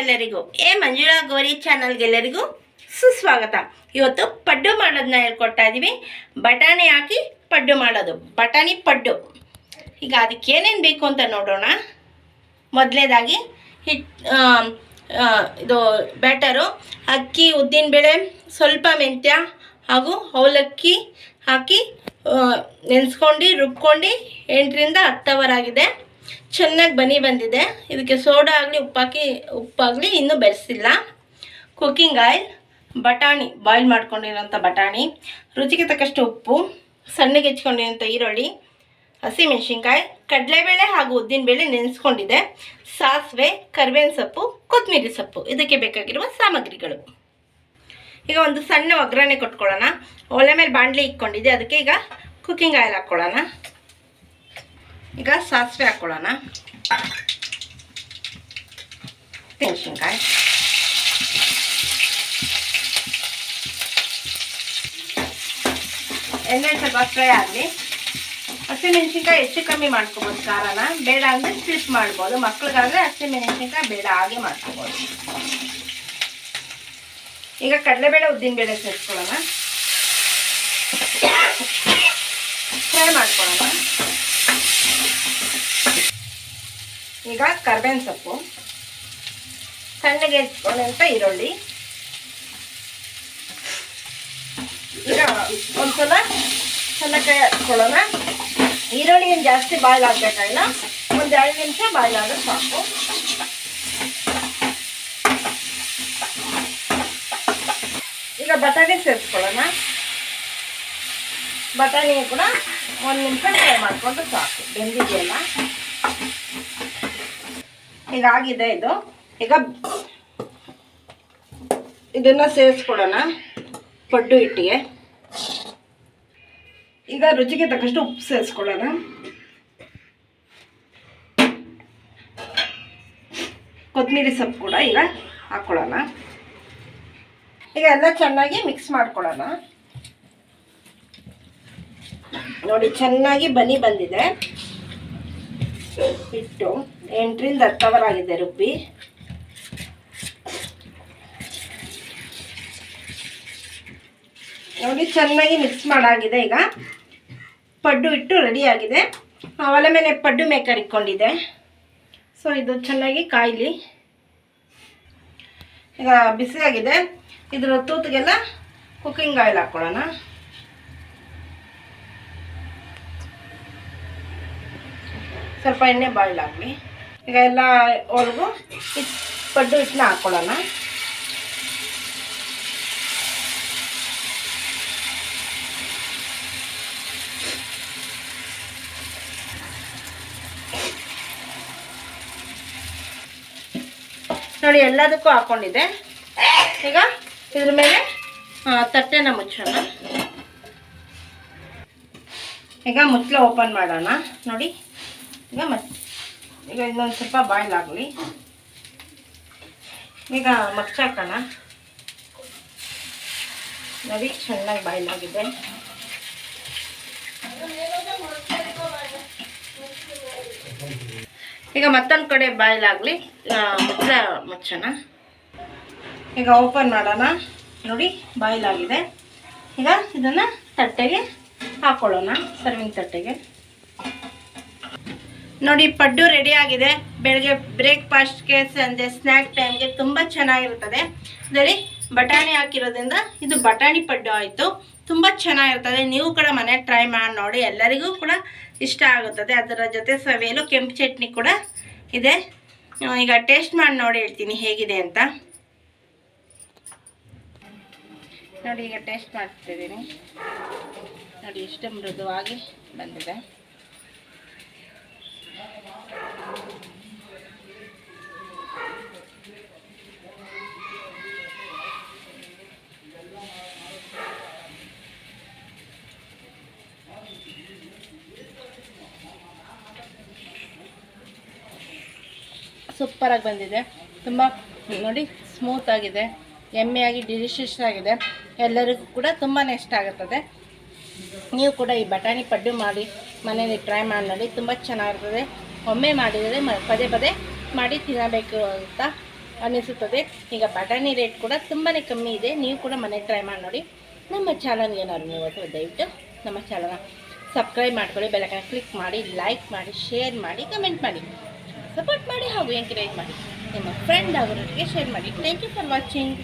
ಎಲ್ಲರಿಗೂ ಏ ಮಂಜುಳಾ ಗೌರಿ ಚಾನಲ್ಗೆಲ್ಲರಿಗೂ ಸುಸ್ವಾಗತ. ಇವತ್ತು ಪಡ್ಡು ಮಾಡೋದನ್ನ ಹೇಳ್ಕೊಡ್ತಾ ಇದ್ದೀವಿ ಬಟಾಣಿ ಹಾಕಿ ಪಡ್ಡು ಮಾಡೋದು. ಬಟಾಣಿ ಪಡ್ಡು. ಈಗ ಅದಕ್ಕೆ ಏನೇನು ಬೇಕು ಅಂತ ನೋಡೋಣ. ಮೊದಲನೇದಾಗಿ ಹಿಟ್ ಇದು ಬ್ಯಾಟರು, ಅಕ್ಕಿ, ಉದ್ದಿನಬೇಳೆ, ಸ್ವಲ್ಪ ಮೆಂತ್ಯ ಹಾಗೂ ಅವಲಕ್ಕಿ ಹಾಕಿ ನೆನೆಸ್ಕೊಂಡು, ರುಬ್ಕೊಂಡು ಎಂಟರಿಂದ ಹತ್ತು ಚೆನ್ನಾಗಿ ಬನಿ ಬಂದಿದೆ. ಇದಕ್ಕೆ ಸೋಡಾ ಆಗಲಿ, ಉಪ್ಪಾಕಿ, ಉಪ್ಪಾಗಲಿ ಇನ್ನೂ ಬೆರೆಸಿಲ್ಲ. ಕುಕ್ಕಿಂಗ್ ಆಯಿಲ್ ಬಟಾಣಿ ಬಾಯ್ಲ್ ಮಾಡ್ಕೊಂಡಿರೋಂಥ ಬಟಾಣಿ, ರುಚಿಗೆ ತಕ್ಕಷ್ಟು ಉಪ್ಪು, ಸಣ್ಣಗೆ ಹೆಚ್ಕೊಂಡಿರೋಂಥ ಈರುಳ್ಳಿ ಹಸಿಮೆಣಸಿನ್ಕಾಯಿ ಕಡಲೆಬೇಳೆ ಹಾಗೂ ಉದ್ದಿನಬೇಳೆ ನೆನೆಸ್ಕೊಂಡಿದೆ. ಸಾಸಿವೆ, ಕರಿಬೇವಿನ ಸೊಪ್ಪು ಕೊತ್ತಂಬರಿ ಸೊಪ್ಪು, ಇದಕ್ಕೆ ಬೇಕಾಗಿರುವ ಸಾಮಗ್ರಿಗಳು. ಈಗ ಒಂದು ಸಣ್ಣ ಒಗ್ಗರಣೆ ಕೊಟ್ಕೊಳ್ಳೋಣ. ಒಲೆ ಮೇಲೆ ಬಾಂಡ್ಲಿ ಇಕ್ಕೊಂಡಿದೆ ಅದಕ್ಕೆ ಈಗ ಕುಕ್ಕಿಂಗ್ ಆಯಿಲ್ ಹಾಕ್ಕೊಳ್ಳೋಣ. ಈಗ ಸಾಸಿವೆ ಹಾಕ್ಕೊಳ್ಳೋಣ ಮೆಣಸಿನ್ಕಾಯಿ ಎಣ್ಣೆ ಸ್ವಲ್ಪ ಫ್ರೈ ಆಗಲಿ ಹಸಿಮೆಣಸಿನ್ಕಾಯಿ ಹೆಚ್ಚು ಕಮ್ಮಿ ಮಾಡ್ಕೋಬೋದು ಖಾರನ. ಬೇಡ ಅಂದರೆ ಸ್ಲಿಪ್ ಮಾಡ್ಬೋದು. ಮಕ್ಳಿಗಾದ್ರೆ ಹಸಿಮೆಣಸಿನ್ಕಾಯಿ ಬೇಡ, ಹಾಗೆ ಮಾಡ್ಕೋಬೋದು. ಈಗ ಕಡಲೆಬೇಳೆ ಉದ್ದಿನಬೇಳೆ ಸೇರಿಸ್ಕೊಳ್ಳೋಣ. ಫ್ರೈ ಮಾಡ್ಕೊಳ್ಳೋಣ. ಈಗ ಕರ್ಬೇವಿನ ಸೊಪ್ಪು ಸಣ್ಣಗೆ ಹೆಚ್ಕೊಂಡಂಥ ಈರುಳ್ಳಿ. ಈಗ ಒಂದ್ಸಲ ಚೆನ್ನಾಗಿ ಕೊಡೋಣ ಈರುಳ್ಳಿ ಏನು ಜಾಸ್ತಿ ಬಾಯ್ಲ್ ಆಗಬೇಕಾಗಿಲ್ಲ ಒಂದು ಎರಡು ನಿಮಿಷ ಬಾಯ್ಲ್ ಆದ್ರೆ ಸಾಕು. ಈಗ ಬಟಾಣಿ ಸೇರಿಸ್ಕೊಳ್ಳೋಣ. ಬಟಾಣಿ ಕೂಡ ಒಂದು ನಿಮಿಷ ಫ್ರೈ ಮಾಡಿಕೊಂಡು ಸಾಕು. ಬೆಂದಿದೆಯಲ್ಲ? ಈಗ ಆಗಿದೆ ಇದು. ಈಗ ಇದನ್ನ ಸೇರಿಸ್ಕೊಡೋಣ. ಪಡ್ಡು ಹಿಟ್ಟಿಗೆ. ಈಗ ರುಚಿಗೆ ತಕ್ಕಷ್ಟು ಉಪ್ಪು ಸೇರಿಸ್ಕೊಳ್ಳೋಣ. ಕೊತ್ತಂಬರಿ ಸೊಪ್ಪು ಕೂಡ ಈಗ ಹಾಕ್ಕೊಳ್ಳೋಣ. ಈಗ ಎಲ್ಲ ಚೆನ್ನಾಗಿ ಮಿಕ್ಸ್ ಮಾಡ್ಕೊಳ್ಳೋಣ. ನೋಡಿ, ಚೆನ್ನಾಗಿ ಬನಿ ಬಂದಿದೆ. ಹಿಟ್ಟು, ಎಂಟರಿಂದ ಹತ್ತು ಅವರ್ ಆಗಿದೆ ರುಬ್ಬಿ. ನೋಡಿ, ಚೆನ್ನಾಗಿ ಮಿಕ್ಸ್ ಮಾಡಾಗಿದೆ ಈಗ. ಪಡ್ಡು ಇಟ್ಟು ರೆಡಿ ಆಗಿದೆ. ಒಲೆ ಮೇಲೆ ಪಡ್ಡು ಮೇಕರ್ ಇಟ್ಕೊಂಡಿದೆ. ಸೊ ಇದು ಚೆನ್ನಾಗಿ ಕಾಯಿಲಿ. ಈಗ ಬಿಸಿಯಾಗಿದೆ. ಇದರ ತೂತಿಗೆಲ್ಲ ಕುಕ್ಕಿಂಗ್ ಆಯಿಲ್ ಹಾಕ್ಕೊಳ್ಳೋಣ ಸ್ವಲ್ಪ ಎಣ್ಣೆ ಬಾಯ್ಲ್ ಆಗಲಿ. ಈಗ ಎಲ್ಲ ಒಳಗೂ ಹಿಟ್ಟು ಪಡ್ಡು ಹಿಟ್ಟನ್ನ ಹಾಕ್ಕೊಳ್ಳೋಣ ನೋಡಿ, ಎಲ್ಲದಕ್ಕೂ ಹಾಕ್ಕೊಂಡಿದ್ದೆ ಈಗ ಇದ್ರ ಮೇಲೆ ತಟ್ಟೆನ ಮುಚ್ಚೋಣ. ಈಗ ಮುಚ್ಚಲು ಓಪನ್ ಮಾಡೋಣ. ನೋಡಿ. ಈಗ ಮತ್ತೆ ಈಗ ಇನ್ನೊಂದು ಸ್ವಲ್ಪ ಬಾಯ್ಲ್ ಆಗಲಿ. ಈಗ ಮಚ್ಚಾಕೋಣ ನವಿ ಚೆನ್ನಾಗಿ ಬಾಯ್ಲ್ ಆಗಿದೆ. ಈಗ ಮತ್ತೊಂದು ಕಡೆ ಬಾಯ್ಲ್ ಆಗಲಿ. ಮುಚ್ಚಳ ಮುಚ್ಚೋಣ. ಈಗ ಓಪನ್ ಮಾಡೋಣ. ನೋಡಿ ಬಾಯ್ಲ್ ಆಗಿದೆ. ಈಗ ಇದನ್ನು ತಟ್ಟೆಗೆ ಹಾಕೊಳ್ಳೋಣ ಸರ್ವಿಂಗ್ ತಟ್ಟೆಗೆ. ನೋಡಿ, ಪಡ್ಡು ರೆಡಿ ಆಗಿದೆ. ಬೆಳಗ್ಗೆ ಬ್ರೇಕ್ಫಾಸ್ಟ್ಗೆ ಸಂಜೆ ಸ್ನ್ಯಾಕ್ ಟೈಮ್ಗೆ ತುಂಬ ಚೆನ್ನಾಗಿರುತ್ತದೆ. ಇದರಲ್ಲಿ ಬಟಾಣಿ ಹಾಕಿರೋದ್ರಿಂದ ಇದು ಬಟಾಣಿ ಪಡ್ಡು ಆಯಿತು. ತುಂಬ ಚೆನ್ನಾಗಿರ್ತದೆ. ನೀವು ಕೂಡ ಮನೆ ಟ್ರೈ ಮಾಡಿ ನೋಡಿ. ಎಲ್ಲರಿಗೂ ಕೂಡ ಇಷ್ಟ ಆಗುತ್ತದೆ. ಅದರ ಜೊತೆ ಸವಿಯಲು ಕೆಂಪು ಚಟ್ನಿ ಕೂಡ ಇದೆ. ಈಗ ಟೇಸ್ಟ್ ಮಾಡಿ ನೋಡಿ ಹೇಳ್ತೀನಿ ಹೇಗಿದೆ ಅಂತ. ನೋಡಿ, ಈಗ ಟೇಸ್ಟ್ ಮಾಡ್ತಿದ್ದೀನಿ. ನೋಡಿ ಇಷ್ಟು ಮೃದುವಾಗಿ ಬಂದಿದೆ. ಸೂಪರಾಗಿ ಬಂದಿದೆ. ತುಂಬ ನೋಡಿ ಸ್ಮೂತ್ ಆಗಿದೆ. ಎಮ್ಮೆಯಾಗಿ ಡಿಲಿಷಿಯಸ್ ಆಗಿದೆ. ಎಲ್ಲರಿಗೂ ಕೂಡ ತುಂಬಾ ಇಷ್ಟ ಆಗುತ್ತದೆ. ನೀವು ಕೂಡ ಈ ಬಟಾಣಿ ಪಡ್ಡು ಮಾಡಿ, ಮನೆಯಲ್ಲಿ ಟ್ರೈ ಮಾಡಿ ನೋಡಿ ತುಂಬ ಚೆನ್ನಾಗಿರ್ತದೆ. ಒಮ್ಮೆ ಮಾಡಿದರೆ ಪದೇ ಪದೇ ಮಾಡಿ ತಿನ್ನಬೇಕು ಅಂತ ಅನಿಸುತ್ತದೆ ಈಗ ಬಟಾಣಿ ರೇಟ್ ಕೂಡ ತುಂಬಾ ಕಮ್ಮಿ ಇದೆ. ನೀವು ಕೂಡ ಮನೆ ಟ್ರೈ ಮಾಡಿ ನೋಡಿ. ನಮ್ಮ ಚಾನಲ್ ಏನಾದ್ರು ನೀವು ದಯವಿಟ್ಟು ನಮ್ಮ ಚಾನಲ್ನ ಸಬ್ಸ್ಕ್ರೈಬ್ ಮಾಡ್ಕೊಳ್ಳಿ ಬೆಲಕನ್ನ ಕ್ಲಿಕ್ ಮಾಡಿ ಲೈಕ್ ಮಾಡಿ ಶೇರ್ ಮಾಡಿ ಕಮೆಂಟ್ ಮಾಡಿ. ಸಪೋರ್ಟ್ ಮಾಡಿ ಹಾಗೂ ಎಂಕರೇಜ್ ಮಾಡಿ. ನಿಮ್ಮ ಫ್ರೆಂಡ್ ಅವರೊಟ್ಟಿಗೆ ಶೇರ್ ಮಾಡಿ. Thank you for watching